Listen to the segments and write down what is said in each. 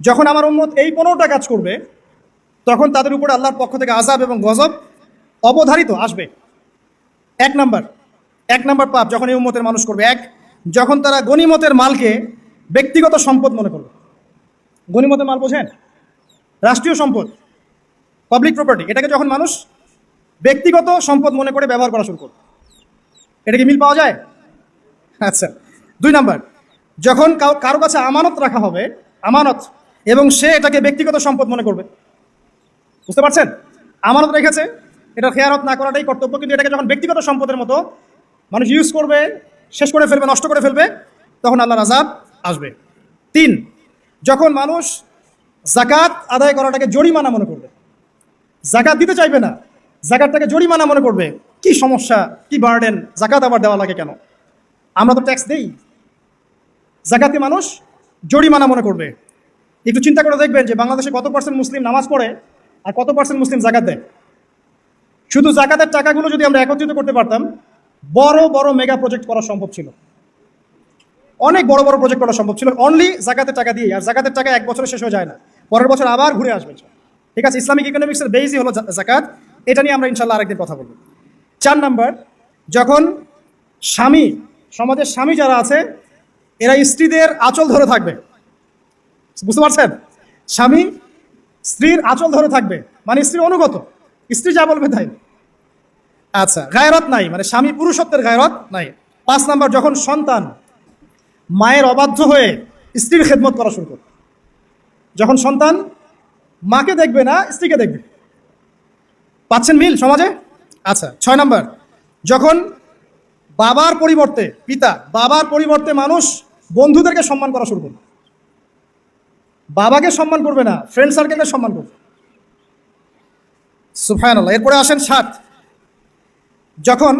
যখন আমার উম্মত এই পনেরোটা কাজ করবে, তখন তাদের উপরে আল্লাহর পক্ষ থেকে আজাব এবং গজব অবধারিত আসবে। এক নাম্বার এক নাম্বার পাপ যখন এই উম্মতের মানুষ করবে। এক, যখন তারা গনিমতের মালকে ব্যক্তিগত সম্পদ মনে করবে। গনিমতের মাল বোঝেন? রাষ্ট্রীয় সম্পদ পাবলিক প্রপার্টি এটাকে যখন মানুষ ব্যক্তিগত সম্পদ মনে করে ব্যবহার করা শুরু করবে। এটা কি মিল পাওয়া যায়? আচ্ছা দুই নাম্বার, যখন কারও কাছে আমানত রাখা হবে, আমানত এবং সে এটাকে ব্যক্তিগত সম্পদ মনে করবে। বুঝতে পারছেন? আমানত রেখেছে এটা খেয়ারত না করাটাই কর্তব্য, কিন্তু এটাকে যখন ব্যক্তিগত সম্পদের মতো মানুষ ইউজ করবে, শেষ করে ফেলবে, নষ্ট করে ফেলবে, তখন আল্লাহর আজাব আসবে। তিন, যখন মানুষ জাকাত আদায় করাটাকে জরিমানা মনে করবে জাকাত দিতে চাইবে না জাকাতটাকে জরিমানা মনে করবে, কি সমস্যা, কি বার্ডেন জাকাত আবার দেওয়া লাগে কেন? আমরা তো ট্যাক্স দেই। জাকাতি মানুষ জরিমানা মনে করবে। একটু চিন্তা করে দেখবেন যে বাংলাদেশে কত পার্সেন্ট মুসলিম নামাজ পড়ে আর কত পার্সেন্ট মুসলিম জাকাত দেয়? শুধু জাকাতের টাকাগুলো যদি আমরা একত্রিত করতে পারতাম, বড় বড় মেগা প্রজেক্ট করা সম্ভব ছিল। অনেক বড় বড় প্রজেক্ট করা সম্ভব ছিল। অনলি জাকাতের টাকা দিয়ে আর জাকাতের টাকা এক বছরে শেষ হয়ে যায় না। পরের বছর আবার ঘুরে আসবে। ঠিক আছে ইসলামিক ইকোনমিক্সের বেসই হলো জাকাত। এটা নিয়ে আমরা ইনশাল্লাহ আরেকদিন কথা বলব। চার নাম্বার, যখন স্বামী, সমাজের স্বামী যারা আছে, এরা স্ত্রীদের আঁচল ধরে থাকবে। বুঝতে পারছেন? স্বামী স্ত্রীর আঁচল ধরে থাকবে। মানে স্ত্রীর অনুগত। স্ত্রী যা বলবে তাই। আচ্ছা গায়রত নাই। মানে স্বামী পুরুষত্বের গায়রত নাই। পাঁচ নাম্বার, যখন সন্তান মায়ের অবাধ্য হয়ে স্ত্রীর খেদমত করা শুরু করবে, যখন সন্তান মাকে দেখবে না, স্ত্রীকে দেখবে। পাচ্ছেন মিল সমাজে? আচ্ছা ছয় নাম্বার, যখন বাবার পরিবর্তে পিতা, বাবার পরিবর্তে মানুষ বন্ধুদেরকে সম্মান করা শুরু করবে। বাবাকে সম্মান করবে না ফ্রেন্ড সার্কেলকে সম্মান করবে। সুফায়ন আল্লাহ এরপরে আসেন সাত। যখন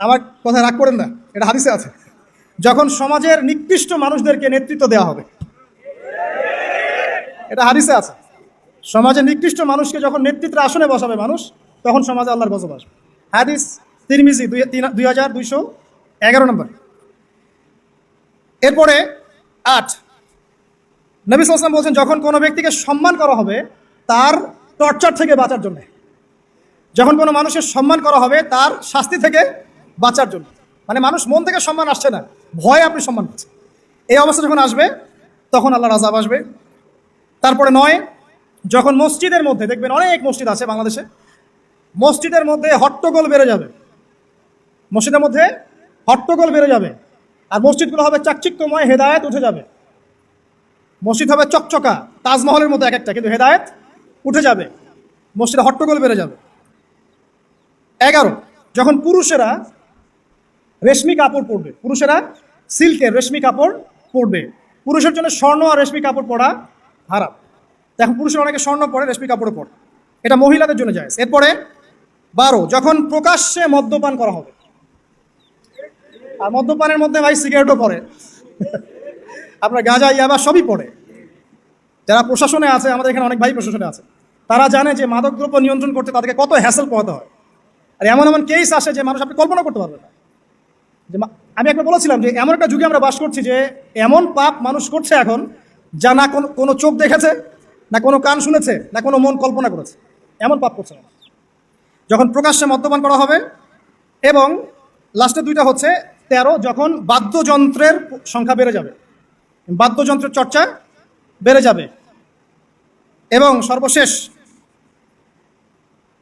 আমার কথা রাগ করেন না, এটা হাদিসে আছে। যখন সমাজের নিকৃষ্ট মানুষদেরকে নেতৃত্ব দেওয়া হবে, এটা হাদিসে আছে। সমাজের নিকৃষ্ট মানুষকে যখন নেতৃত্বের আসনে বসাবে মানুষ, তখন সমাজে আল্লাহর আসবে। হাদিস তিরমিজি দুই হাজার দুইশো এগারো নম্বর। এরপরে আট। নবী সাল্লাম বলছেন, যখন কোনো ব্যক্তিকে সম্মান করা হবে, তার টর্চার থেকে বাঁচার জন্য। যখন কোনো মানুষের সম্মান করা হবে, তার শাস্তি থেকে বাঁচার জন্য। মানে মানুষ মন থেকে সম্মান আসছে না, ভয়ে আপনি সম্মান পাচ্ছেন। এই অবস্থা যখন আসবে, তখন আল্লাহর আজাব আসবে। তারপরে নয়, যখন মসজিদের মধ্যে, দেখবেন অনেক মসজিদ আছে বাংলাদেশে, মসজিদের মধ্যে হট্টগোল বেড়ে যাবে। মসজিদের মধ্যে হট্টগোল বেড়ে যাবে। আর মসজিদগুলো হবে চাকচিক্যময়, হেদায়েত উঠে যাবে। মসজিদ হবে চকচকা, তাজমহলের মতো এক একটা, কিন্তু হেদায়েত উঠে যাবে। মসজিদে হট্টগোল বেড়ে যাবে। এগারো, যখন পুরুষেরা রেশমি কাপড় পরবে, পুরুষেরা সিল্কের রেশমি কাপড় পরবে। পুরুষের জন্য স্বর্ণ আর রেশমি কাপড় পরা হারাম এখন পুরুষের অনেকে স্বর্ণ পরে, রেশমি কাপড়ও পরে। এটা মহিলাদের জন্য যায় এরপরে বারো, যখন প্রকাশ্যে মদ্যপান করা হবে আর মদ্যপানের মধ্যে ভাই সিগারেটও পড়ে আপনার গাঁজা, ইয়াবা সবই পড়ে। যারা প্রশাসনে আছে, আমাদের এখানে অনেক ভাই প্রশাসনে আছে, তারা জানে যে মাদকদ্রব্য নিয়ন্ত্রণ করতে তাদেরকে কত হ্যাসেল পোহাতে হয়। আর এমন এমন কেস আসে যে মানুষ আপনি কল্পনা করতে পারবেন না। যে আমি একবার বলেছিলাম যে এমন একটা যুগে আমরা বাস করছি যে এমন পাপ মানুষ করছে এখন, যা না কোনো চোখ দেখেছে, না কোনো কান শুনেছে, না কোনো মন কল্পনা করেছে। এমন পাপ করছে। যখন প্রকাশ্যে মদ্যপান করা হবে, এবং লাস্টে দুইটা হচ্ছে তেরো যখন বাদ্যযন্ত্রের সংখ্যা বেড়ে যাবে। বাদ্যযন্ত্রের চর্চা বেড়ে যাবে। এবং সর্বশেষ,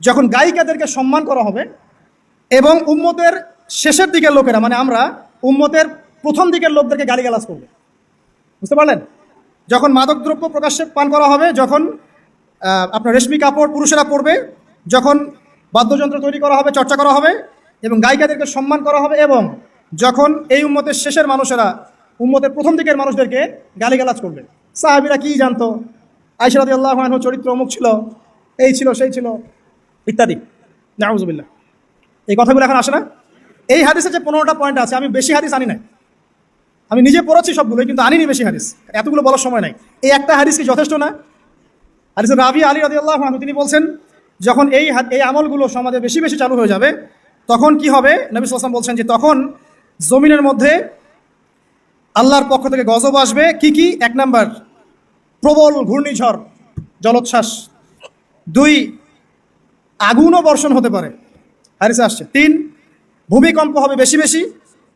যখন গায়িকাদেরকে সম্মান করা হবে এবং উম্মতের শেষের দিকের লোকেরা মানে আমরা উম্মতের প্রথম দিকের লোকদেরকে গালিগালাজ করবে। বুঝতে পারলেন? যখন মাদকদ্রব্য প্রকাশ্যে পান করা হবে, যখন আপনার রেশমি কাপড় পুরুষেরা পরবে, যখন বাদ্যযন্ত্র তৈরি করা হবে, চর্চা করা হবে এবং গায়িকাদেরকে সম্মান করা হবে এবং যখন এই উম্মতের শেষের মানুষেরা উম্মতের প্রথম দিকের মানুষদেরকে গালিগালাজ করবে। সাহাবিরা কি জানতো? আইসরাদি আল্লাহ চরিত্র অমুক ছিল, এই ছিল, সেই ছিল, ইত্যাদি। নাউজুবিল্লাহ। এই কথাগুলো এখন আসে না? এই হাদিসে যে পনেরোটা পয়েন্ট আছে, আমি বেশি হাদিস আনি নাই। আমি নিজে পড়েছি সবগুলোই, কিন্তু আনিনি বেশি হাদিস। এতগুলো বলার সময় নাই। এই একটা হাদিস কি যথেষ্ট না? হাদিস রাবি আলী রাদি আল্লাহ তিনি বলছেন, যখন এই এই আমলগুলো সমাজে বেশি বেশি চালু হয়ে যাবে, তখন কি হবে? নবী সাল্লাম বলছেন যে তখন জমিনের মধ্যে আল্লাহর পক্ষ থেকে গজব আসবে। কি কি? এক নাম্বার, প্রবল ঘূর্ণিঝড়, জলোচ্ছ্বাস। দুই, আগুনও বর্ষণ হতে পারে। হারিসে আসছে। তিন, ভূমিকম্প হবে বেশি বেশি।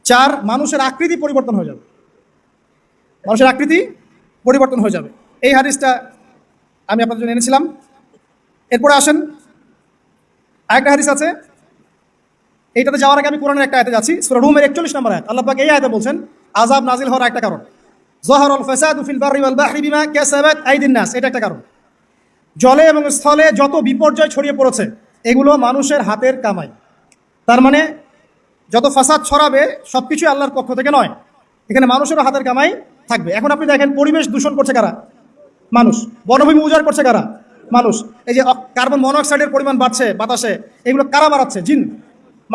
চার, মানুষের আকৃতি পরিবর্তন হয়ে যাবে। মানুষের আকৃতি পরিবর্তন হয়ে যাবে। এই হাদিসটা আমি আপনাদের জন্য এনেছিলাম। এরপরে আসেন। আরেকটা হাদিস আছে এইটাতে যাওয়ার আগে আমি কোরআনের একটা আয়তে যাচ্ছি, সুরা রুমের একচল্লিশ নম্বর আয়াত। আল্লাহ পাক এই আয়তে বলছেন আজাব নাজিল হওয়ার একটা কারণ। জহরুল ফাসাদু ফিল বাররি ওয়াল বাহরি বিমা কাসাবাত আইদিন নাস, এটা একটা কারণ। জলে এবং স্থলে যত বিপর্যয় ছড়িয়ে পড়েছে, এগুলো মানুষের হাতের কামাই। তার মানে যত ফাসাদ ছড়াবে সব কিছুই আল্লাহর পক্ষ থেকে নয়। এখানে মানুষেরও হাতের কামাই থাকবে। এখন আপনি দেখেন, পরিবেশ দূষণ করছে কারা? মানুষ। বনভূমি উজাড় করছে কারা? মানুষ। এই যে কার্বন মনোঅক্সাইডের পরিমাণ বাড়ছে, বাতাসে, এগুলো কারা বাড়াচ্ছে? জিন।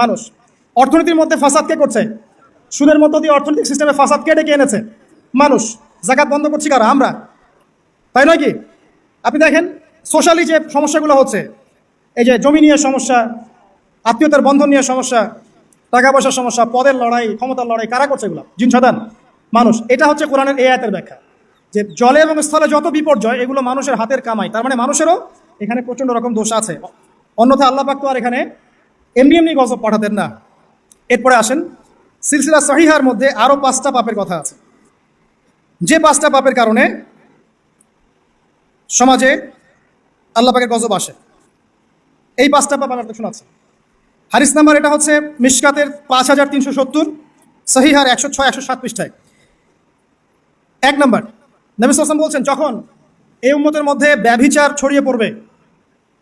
মানুষ। অর্থনীতির মধ্যে ফাসাদ কে করছে? সুদের মধ্য দিয়ে অর্থনৈতিক সিস্টেমে ফাসাদ কে ডেকে এনেছে? মানুষ। জাকাত বন্ধ করছি কারা? আমরা। তাই নয় কি? আপনি দেখেন সোশ্যালি যে সমস্যাগুলো হচ্ছে, এই যে জমি নিয়ে সমস্যা, আত্মীয়তার বন্ধন নিয়ে সমস্যা, টাকা পয়সার সমস্যা, পদের লড়াই, ক্ষমতার লড়াই, কারা করছে এগুলো? জিন মানুষ। এটা হচ্ছে কোরআনের এই আয়াতের ব্যাখ্যা। যে জলে এবং স্থলে যত বিপর্যয়, এগুলো মানুষের হাতের কামাই। তার মানে মানুষেরও এখানে প্রচণ্ড রকম দোষ আছে। অন্যথা আল্লাহ পাক তো আর এখানে এমনি এমনি গজব পাঠাতেন না। এরপরে আসেন, সিলসিলা সহিহার মধ্যে আরও পাঁচটা পাপের কথা আছে। যে পাঁচটা পাপের কারণে সমাজে আল্লাহ পাকের গজব আসে। এই পাঁচটা পাপ আমি আপনাকে শোনাচ্ছি হারিস নাম্বার এটা হচ্ছে মিশকাতের পাঁচ হাজার তিনশো সত্তর, সহিহার একশো ছয়, একশো সাত পৃষ্ঠায়। এক নম্বর, নবী সাল্লাম বলছেন, যখন এই উম্মতের মধ্যে ব্যভিচার ছড়িয়ে পড়বে,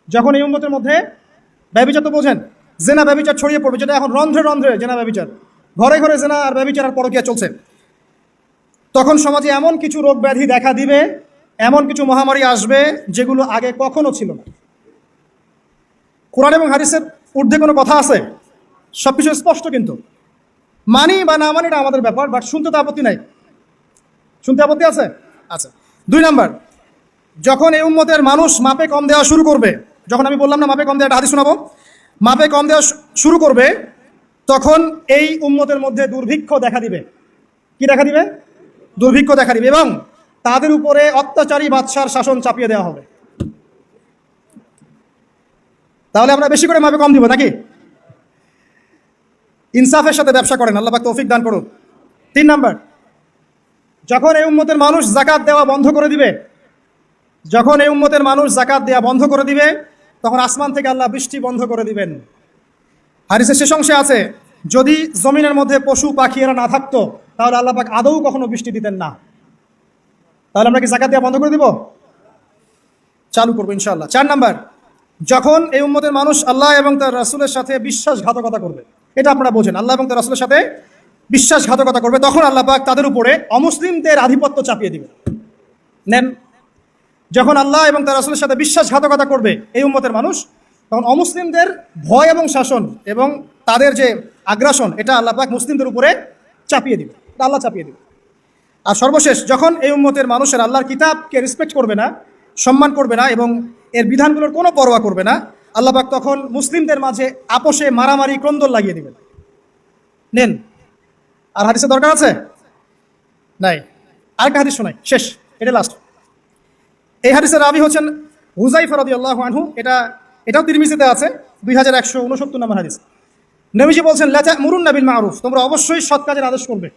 যখন এই উম্মতের মধ্যে ব্যভিচার তো বোঝেন জেনা ব্যভিচার ছড়িয়ে পড়বে, যেটা এখন রন্ধ্রে রন্ধ্রে জেনা ব্যভিচার ঘরে ঘরে জেনা আর ব্যভিচার আর পরকিয়া চলছে। তখন সমাজে এমন কিছু রোগ ব্যাধি দেখা দিবে, এমন কিছু মহামারী আসবে, যেগুলো আগে কখনো ছিল না। কোরআন এবং হাদিসের ঊর্ধ্বে কোনো কথা আছে? সব কিছু স্পষ্ট কিন্তু। মানি বা না মানি এটা আমাদের ব্যাপার বাট শুনতে তো আপত্তি নাই। শুনতে আপত্তি আছে? আচ্ছা। দুই নাম্বার, যখন এই উম্মতের মানুষ মাপে কম দেওয়া শুরু করবে, যখন আমি বললাম না মাপে কম দেওয়া হাদিস শোনাবো। মাপে কম দেওয়া শুরু করবে, তখন এই উম্মতের মধ্যে দুর্ভিক্ষ দেখা দিবে। কি দেখা দিবে? দুর্ভিক্ষ দেখা দিবে এবং তাদের উপরে অত্যাচারী বাদশার শাসন চাপিয়ে দেওয়া হবে। তাহলে আমরা বেশি করে মাপে কম দিব নাকি? ইনসাফের সাথে ব্যবসা করেন, আল্লাহ তৌফিক দান করুন। তিন নাম্বার, যখন এই উম্মতের মানুষ জাকাত দেওয়া বন্ধ করে দিবে, যখন এই উম্মতের মানুষ জাকাত দেওয়া বন্ধ করে দিবে তখন আসমান থেকে আল্লাহ বৃষ্টি বন্ধ করে দিবেন। হারিসের শেষ অংশে আছে, যদি জমিনের মধ্যে পশু পাখি এরা না থাকতো, তাহলে আল্লাহ পাক আদৌ কখনো বৃষ্টি দিতেন না। তাহলে আমরা কি জাকাত দেওয়া বন্ধ করে দিব? চালু করব ইনশাল্লাহ চার নাম্বার, যখন এই উম্মতের মানুষ আল্লাহ এবং তার রাসুলের সাথে বিশ্বাসঘাতকতা করবে, এটা আপনারা বোঝেন, আল্লাহ এবং তার রাসুলের সাথে বিশ্বাসঘাতকতা করবে, তখন আল্লাহ পাক তাদের উপরে অমুসলিমদের আধিপত্য চাপিয়ে দিবে নেন যখন আল্লাহ এবং তার রাসুলের সাথে বিশ্বাসঘাতকতা করবে এই উম্মতের মানুষ, তখন অমুসলিমদের ভয় এবং শাসন এবং তাদের যে আগ্রাসন, এটা আল্লাহ পাক মুসলিমদের উপরে চাপিয়ে দিবে। আল্লাহ চাপিয়ে দিবে। আর সর্বশেষ, যখন এই উম্মতের মানুষের আল্লাহর কিতাবকে রেসপেক্ট করবে না, সম্মান করবে না এবং এর বিধানগুলোর কোনো পরোয়া করবে না, আল্লাহ পাক তখন মুসলিমদের মাঝে আপোষে মারামারি ক্রন্দল লাগিয়ে দিবেন। নেন। আর হাদিসের দরকার আছে? নাই। আরেকটা হাদিস শোনাই। শেষ। এটা লাস্ট এই হাদিসের রাবি হচ্ছেন হুজাই ফরাদি আল্লাহ আনহু। এটা, এটাও তিরমিজিতে আছে, দুই হাজার একশো উনসত্তর নম্বর হাদিস। নবীজি বলছেন লেচা মুরুন নাবিল মারুফ। তোমরা অবশ্যই সৎ কাজের আদেশ করবে।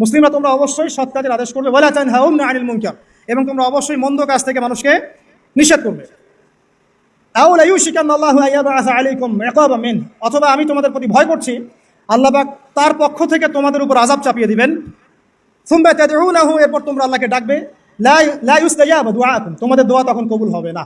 মুসলিমরা তোমরা অবশ্যই সৎ কাজের আদেশ করবে। বলে চান হাউম আনিল মুনকার। এবং তোমরা অবশ্যই মন্দ কাজ থেকে মানুষকে নিষেধ করবে। অথবা, আমি তোমাদের প্রতি ভয় করছি। আল্লাহবাক তার পক্ষ থেকে তোমাদের উপর আজাব চাপিয়ে দিবেন। সুম্বা এরপর তোমরা আল্লাহকে ডাকবে। লা ইউস্তাজাব দুআকুম তোমাদের দোয়া তখন কবুল হবে না।